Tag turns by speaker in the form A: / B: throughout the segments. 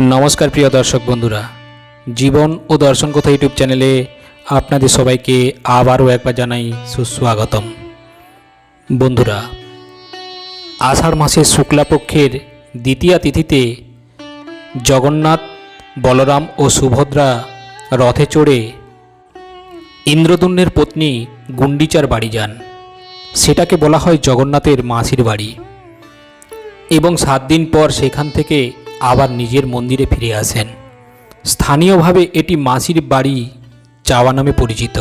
A: নমস্কার প্রিয় দর্শক বন্ধুরা। জীবন ও দর্শন কথা ইউটিউব চ্যানেলে আপনাদের সবাইকে আবারও একবার জানাই সুস্বাগতম। বন্ধুরা, আষাঢ় মাসের শুক্লাপক্ষের দ্বিতীয়া তিথিতে জগন্নাথ, বলরাম ও সুভদ্রা রথে চড়ে ইন্দ্রদুন্নের পত্নী গুন্ডিচার বাড়ি যান। সেটাকে বলা হয় জগন্নাথের মাসির বাড়ি। এবং সাত দিন পর সেখান থেকে আবার নিজের মন্দিরে ফিরে আসেন। স্থানীয়ভাবে এটি মাসির বাড়ি চাওয়া নামে পরিচিত।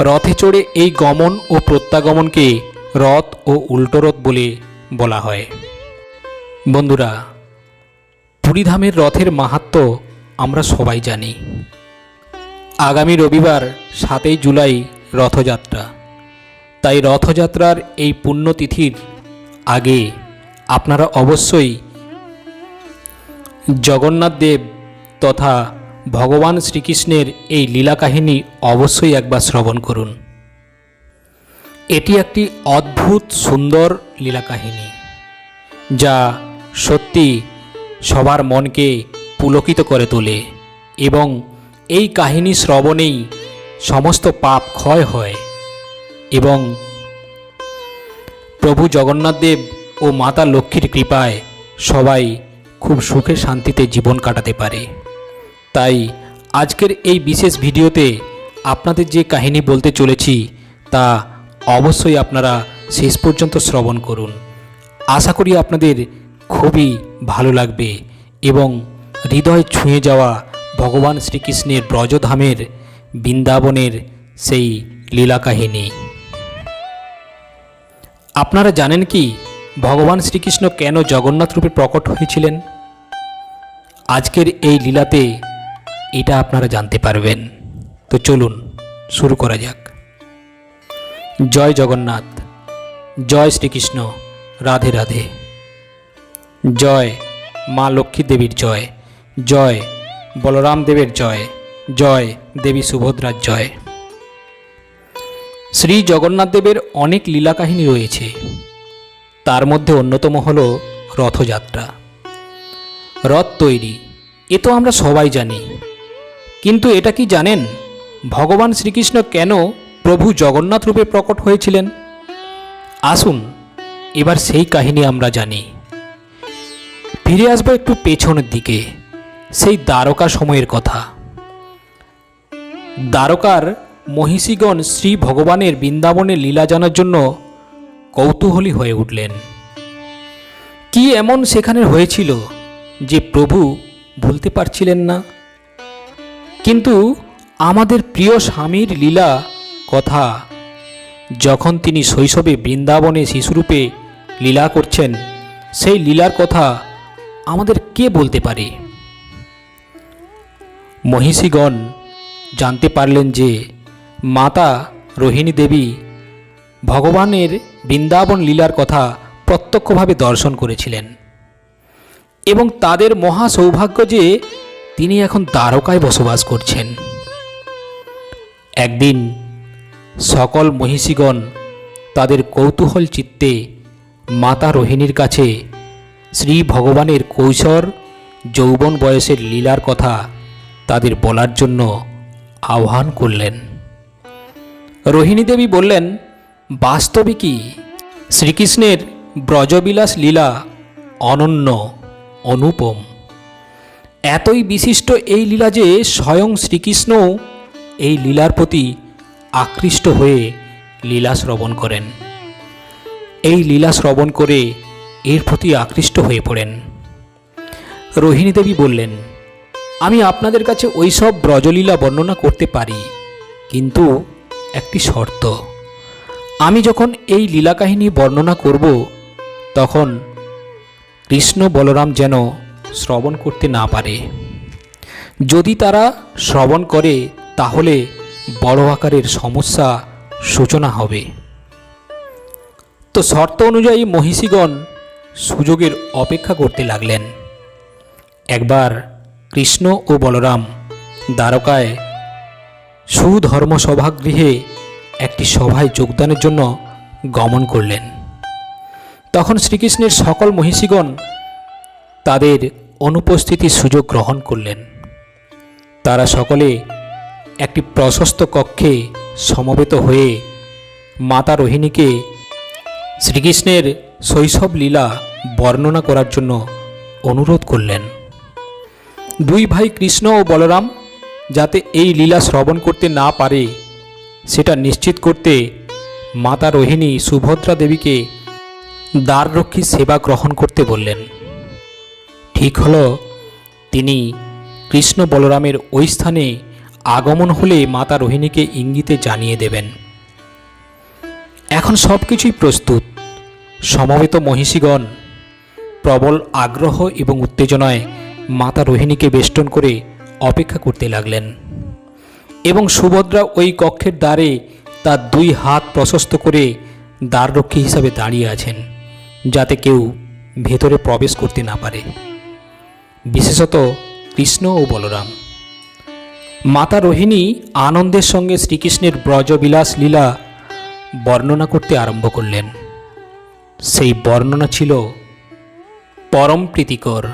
A: রথে চড়ে এই গমন ও প্রত্যাগমনকে রথ ও উল্টো রথ বলে বলা হয়। বন্ধুরা, পুরীধামের রথের মাহাত্ম্য আমরা সবাই জানি। আগামী রবিবার সাতই জুলাই রথযাত্রা। তাই রথযাত্রার এই পুণ্যতিথির আগে আপনারা অবশ্যই জগন্নাথ দেব তথা ভগবান শ্রীকৃষ্ণের এই লীলা কাহিনী অবশ্যই একবার শ্রবণ করুন। এটি একটি অদ্ভুত, সুন্দর লীলা কাহিনী যা সত্যি সবার মনকে পুলকিত করে তোলে এবং এই কাহিনী শ্রবণেই সমস্ত পাপ ক্ষয় হয় এবং প্রভু জগন্নাথ দেব ও মাতা লক্ষ্মীর কৃপায় সবাই খুব সুখে শান্তিতে জীবন কাটাতে পারে। তাই, আজকের এই বিশেষ ভিডিওতে আপনাদের যে কাহিনী বলতে চলেছি, তা অবশ্যই আপনারা শেষ পর্যন্ত শ্রবণ করুন। আশা করি আপনাদের খুবই ভালো লাগবে এবং হৃদয় ছুঁয়ে যাওয়া ভগবান শ্রীকৃষ্ণের ব্রজধামের বৃন্দাবনের সেই লীলা কাহিনী। আপনারা জানেন কি, ভগবান শ্রীকৃষ্ণ কেন জগন্নাথ রূপে প্রকট হয়েছিলেন? আজকের এই লীলাতে এটা আপনারা জানতে পারবেন। তো চলুন, শুরু করা যাক। জয় জগন্নাথ, জয় শ্রীকৃষ্ণ, রাধে রাধে। জয় মা লক্ষ্মী দেবীর জয় জয় বলরাম দেবের জয় জয় দেবী সুভদ্রার জয়। শ্রী জগন্নাথ দেবের অনেক লীলা কাহিনী রয়েছে। তার মধ্যে অন্যতম হল রথযাত্রা। রথ তৈরি। এ তো আমরা সবাই জানি। কিন্তু এটা কি জানেন? ভগবান শ্রীকৃষ্ণ কেন প্রভু জগন্নাথ রূপে প্রকট হয়েছিলেন? আসুন, এবার সেই কাহিনী আমরা জানি। ফিরে আসব একটু পেছনের দিকে, সেই দ্বারকা সময়ের কথা। দ্বারকার মহিষীগণ শ্রী ভগবানের বৃন্দাবনের লীলা জানার জন্য কৌতূহলী হয়ে উঠলেন। কি এমন সেখানে হয়েছিল? যে প্রভু ভুলতে পারছিলেন না। কিন্তু আমাদের প্রিয় স্বামীর লীলা কথা, যখন তিনি শৈশবে বৃন্দাবনে শিশুরূপে লীলা করছেন, সেই লীলার কথা আমাদের কে বলতে পারে? মহিষীগণ জানতে পারলেন যে মাতা রোহিণী দেবী ভগবানের বৃন্দাবন লীলার কথা প্রত্যক্ষভাবে দর্শন করেছিলেন। এবং তাদের মহা সৌভাগ্য যে তিনি এখন দ্বারকায় বসবাস করছেন। একদিন সকল মহিষীগণ তাদের কৌতূহল চিত্তে মাতা রোহিণীর কাছে শ্রী ভগবানের কৈশোর, যৌবন বয়সের লীলার কথা তাদের বলার জন্য আহ্বান করলেন। রোহিণী দেবী বললেন, বাস্তবিকই শ্রীকৃষ্ণের ব্রজবিলাস লীলা অনন্য। অনুপম। এতই বিশিষ্ট এই লীলা যে স্বয়ং শ্রীকৃষ্ণও এই লীলার প্রতি আকৃষ্ট হয়ে লীলা শ্রবণ করেন। এই লীলা শ্রবণ করে এর প্রতি আকৃষ্ট হয়ে পড়েন। রোহিণী দেবী বললেন, আমি আপনাদের কাছে ওই সব ব্রজলীলা বর্ণনা করতে পারি, কিন্তু একটি শর্ত। আমি যখন এই লীলা কাহিনী বর্ণনা করব, তখন কৃষ্ণ বলরাম যেন শ্রবণ করতে না পারে। যদি তারা শ্রবণ করে, তাহলে বড় আকারের সমস্যা সূচনা হবে। তো শর্ত অনুযায়ী মহিষীগণ সুযোগের অপেক্ষা করতে লাগলেন। একবার কৃষ্ণ ও বলরাম দ্বারকায় সুধর্ম সভাগৃহে একটি সভায় যোগদানের জন্য গমন করলেন। তখন শ্রীকৃষ্ণের সকল মহিষীগণ তাদের অনুপস্থিতির সুযোগ গ্রহণ করলেন। তারা সকলে একটি প্রশস্ত কক্ষে সমবেত হয়ে মাতা রোহিণীকে শ্রীকৃষ্ণের শৈশব লীলা বর্ণনা করার জন্য অনুরোধ করলেন। দুই ভাই কৃষ্ণ ও বলরাম, যাতে এই লীলা শ্রবণ করতে না পারে, সেটা নিশ্চিত করতে মাতা রোহিণী সুভদ্রা দেবীকে দ্বাররক্ষীর সেবা গ্রহণ করতে বললেন। ঠিক হল, তিনি কৃষ্ণ বলরামের ওই স্থানে আগমন হলে মাতা রোহিণীকে ইঙ্গিতে জানিয়ে দেবেন। এখন সব কিছুই প্রস্তুত। সমবেত মহিষীগণ প্রবল আগ্রহ এবং উত্তেজনায় মাতা রোহিণীকে বেষ্টন করে অপেক্ষা করতে লাগলেন। এবং সুভদ্রা ওই কক্ষের দ্বারে তার দুই হাত প্রশস্ত করে দ্বাররক্ষী হিসাবে দাঁড়িয়ে আছেন। যাতে কেউ ভেতরে প্রবেশ করতে না পারে। বিশেষত কৃষ্ণ ও বলরাম। মাতা রোহিণী আনন্দের সঙ্গে শ্রীকৃষ্ণের ব্রজবিলাস লীলা বর্ণনা করতে আরম্ভ করলেন। সেই বর্ণনা ছিল পরম প্রীতিকর,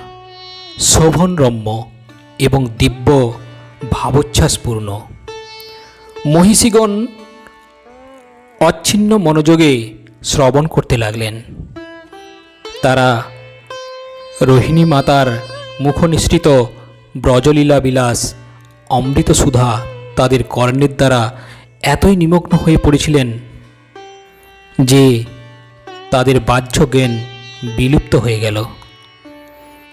A: শোভনরম্য এবং দিব্য ভাবোচ্ছ্বাসপূর্ণ। মহিষীগণ অচ্ছিন্ন মনোযোগে শ্রবণ করতে লাগলেন। তারা রোহিণী মাতার মুখনিসৃত ব্রজলীলা বিলাস অমৃত সুধা তাদের কর্ণের দ্বারা এতই নিমগ্ন হয়ে পড়েছিলেন যে তাদের বাহ্য জ্ঞান বিলুপ্ত হয়ে গেল।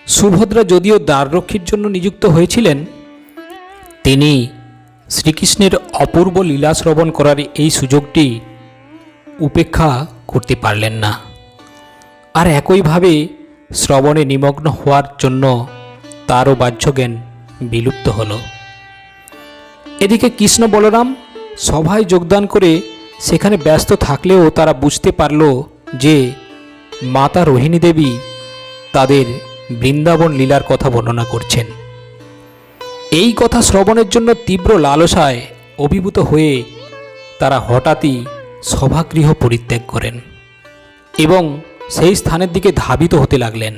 A: সুভদ্রা যদিও দ্বাররক্ষীর জন্য নিযুক্ত হয়েছিলেন, তিনি শ্রীকৃষ্ণের অপূর্ব লীলা শ্রবণ করার এই সুযোগটি উপেক্ষা করতে পারলেন না। আর একইভাবে শ্রবণে নিমগ্ন হওয়ার জন্য তারও বাহ্যজ্ঞান বিলুপ্ত হল। এদিকে কৃষ্ণ বলরাম সভায় যোগদান করে সেখানে ব্যস্ত থাকলেও তারা বুঝতে পারল যে মাতা রোহিণী দেবী তাদের বৃন্দাবন লীলার কথা বর্ণনা করছেন। এই কথা শ্রবণের জন্য তীব্র লালসায় অভিভূত হয়ে তারা হঠাৎই সভাগৃহ পরিত্যাগ করেন এবং সেই স্থানের দিকে ধাবিত হতে লাগলেন।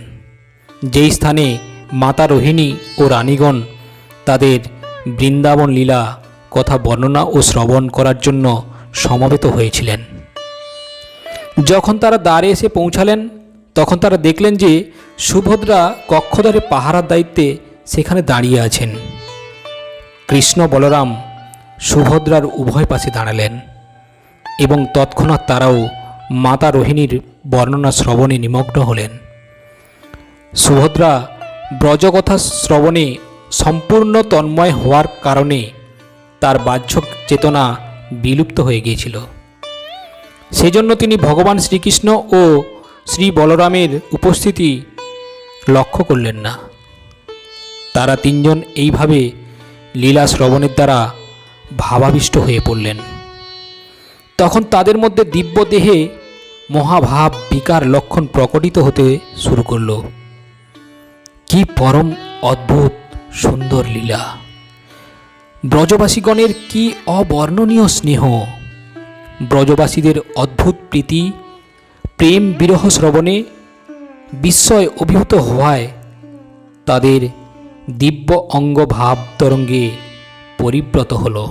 A: যেই স্থানে মাতা রোহিণী ও রানীগণ তাদের বৃন্দাবন লীলা কথা বর্ণনা ও শ্রবণ করার জন্য সমবেত হয়েছিলেন। যখন তারা দ্বারে এসে পৌঁছালেন, তখন তারা দেখলেন যে সুভদ্রা কক্ষদ্বারে পাহারার দায়িত্বে সেখানে দাঁড়িয়ে আছেন। কৃষ্ণ বলরাম সুভদ্রার উভয় পাশে দাঁড়ালেন এবং তৎক্ষণাৎ তারাও মাতা রোহিণীর বর্ণনা শ্রবণে নিমগ্ন হলেন। সুভদ্রা ব্রজকথা শ্রবণে সম্পূর্ণ তন্ময় হওয়ার কারণে তার বাহ্য চেতনা বিলুপ্ত হয়ে গিয়েছিল। সেজন্য তিনি ভগবান শ্রীকৃষ্ণ ও শ্রী বলরামের উপস্থিতি লক্ষ্য করলেন না। তারা তিনজন এইভাবে লীলা শ্রবণের দ্বারা ভাবাবিষ্ট হয়ে পড়লেন। তখন তাদের মধ্যে দিব্য দেহে মহাভাব বিকার লক্ষণ প্রকটিত হতে শুরু করল। কি পরম অদ্ভুত সুন্দর লীলা। ব্রজবাসীগণের কি অবর্ণনীয় স্নেহ। ব্রজবাসীদের অদ্ভুত প্রীতি, প্রেম বিরহ শ্রবণে বিস্ময় অভিভূত হওয়ায় তাদের দিব্য অঙ্গ ভাব তরঙ্গে পরিব্রত হল।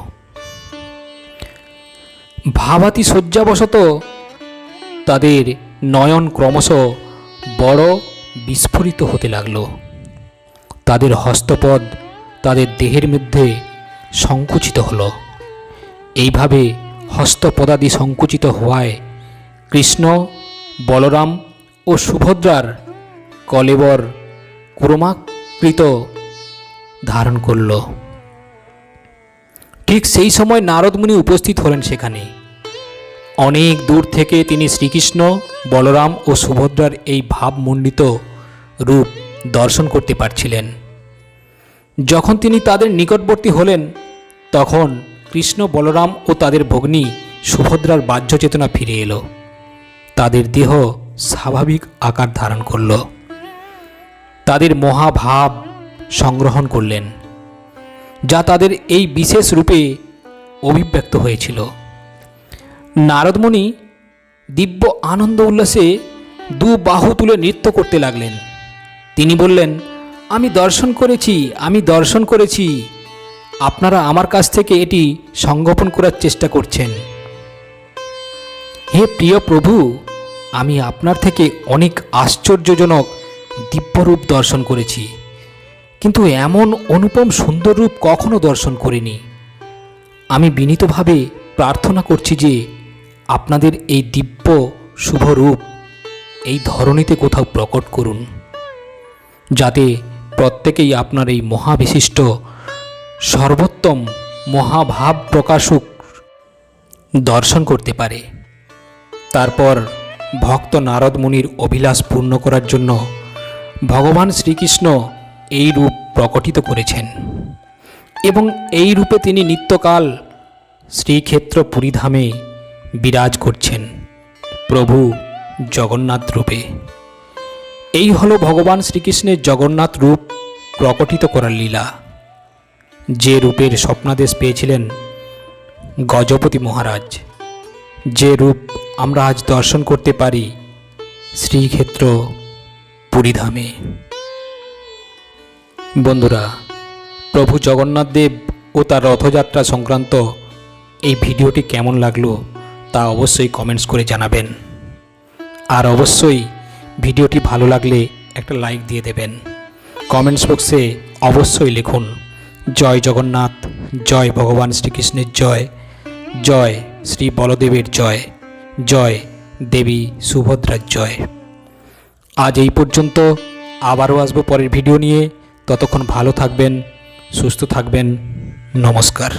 A: ভাবাতি শয্যাবশত তাদের নয়ন ক্রমশ বড় বিস্ফোরিত হতে লাগল। তাদের হস্তপদ তাদের দেহের মধ্যে সংকুচিত হলো। এইভাবে হস্তপদাদি সংকুচিত হওয়ায় কৃষ্ণ, বলরাম ও সুভদ্রার কলেবর ক্রমাকৃত ধারণ করল। ঠিক সেই সময় নারদমুনি উপস্থিত হলেন সেখানে। অনেক দূর থেকে তিনি শ্রীকৃষ্ণ, বলরাম ও সুভদ্রার এই ভাবমণ্ডিত রূপ দর্শন করতে পারছিলেন। যখন তিনি তাদের নিকটবর্তী হলেন, তখন কৃষ্ণ, বলরাম ও তাদের ভগ্নী সুভদ্রার বাহ্য চেতনা ফিরে এলো। তাদের দেহ স্বাভাবিক আকার ধারণ করল। তাদের মহাভাব সংগ্রহণ করলেন, যা তাদের এই বিশেষ রূপে অভিব্যক্ত হয়েছিল। নারদমণি দিব্য আনন্দ উল্লাসে দু বাহু তুলে নৃত্য করতে লাগলেন। তিনি বললেন, আমি দর্শন করেছি, আমি দর্শন করেছি। আপনারা আমার কাছ থেকে এটি সংগোপন করার চেষ্টা করছেন। হে প্রিয় প্রভু, আমি আপনার থেকে অনেক আশ্চর্যজনক দিব্যরূপ দর্শন করেছি। কিন্তু এমন অনুপম সুন্দর রূপ কখনো দর্শন করিনি। আমি বিনীতভাবে প্রার্থনা করছি যে আপনাদের এই দিব্য শুভ রূপ এই ধরনীতে কোথাও প্রকট করুন, যাতে প্রত্যেকেই আপনার এই মহাবিশিষ্ট সর্বোত্তম মহাভাব প্রকাশক দর্শন করতে পারে। তারপর ভক্ত নারদ মুনির অভিলাষ পূর্ণ করার জন্য ভগবান শ্রীকৃষ্ণ এই রূপ প্রকটিত করেছেন এবং এই রূপে তিনি নিত্যকাল শ্রীক্ষেত্র পুরীধামে বিরাজ করছেন। প্রভু জগন্নাথ রূপে। এই হলো ভগবান শ্রীকৃষ্ণের জগন্নাথ রূপ প্রকটিত করার লীলা। যে রূপের স্বপ্নাদেশ পেয়েছিলেন গজপতি মহারাজ, যে রূপ আমরা আজ দর্শন করতে পারি শ্রীক্ষেত্র পুরীধামে। বন্ধুরা, প্রভু জগন্নাথ দেব ও তার রথযাত্রা সংক্রান্ত এই ভিডিওটি কেমন লাগল তা অবশ্যই কমেন্টস করে জানাবেন। আর অবশ্যই ভিডিওটি ভালো লাগলে একটা লাইক দিয়ে দেবেন। কমেন্টস বক্সে অবশ্যই লিখুন, জয় জগন্নাথ, জয় ভগবান শ্রীকৃষ্ণের জয় জয় শ্রী বলদেবের জয় জয় দেবী সুভদ্রার জয়। আজ এই পর্যন্ত, আবারও আসব পরের ভিডিও নিয়ে। ততক্ষণ ভালো থাকবেন, সুস্থ থাকবেন, নমস্কার।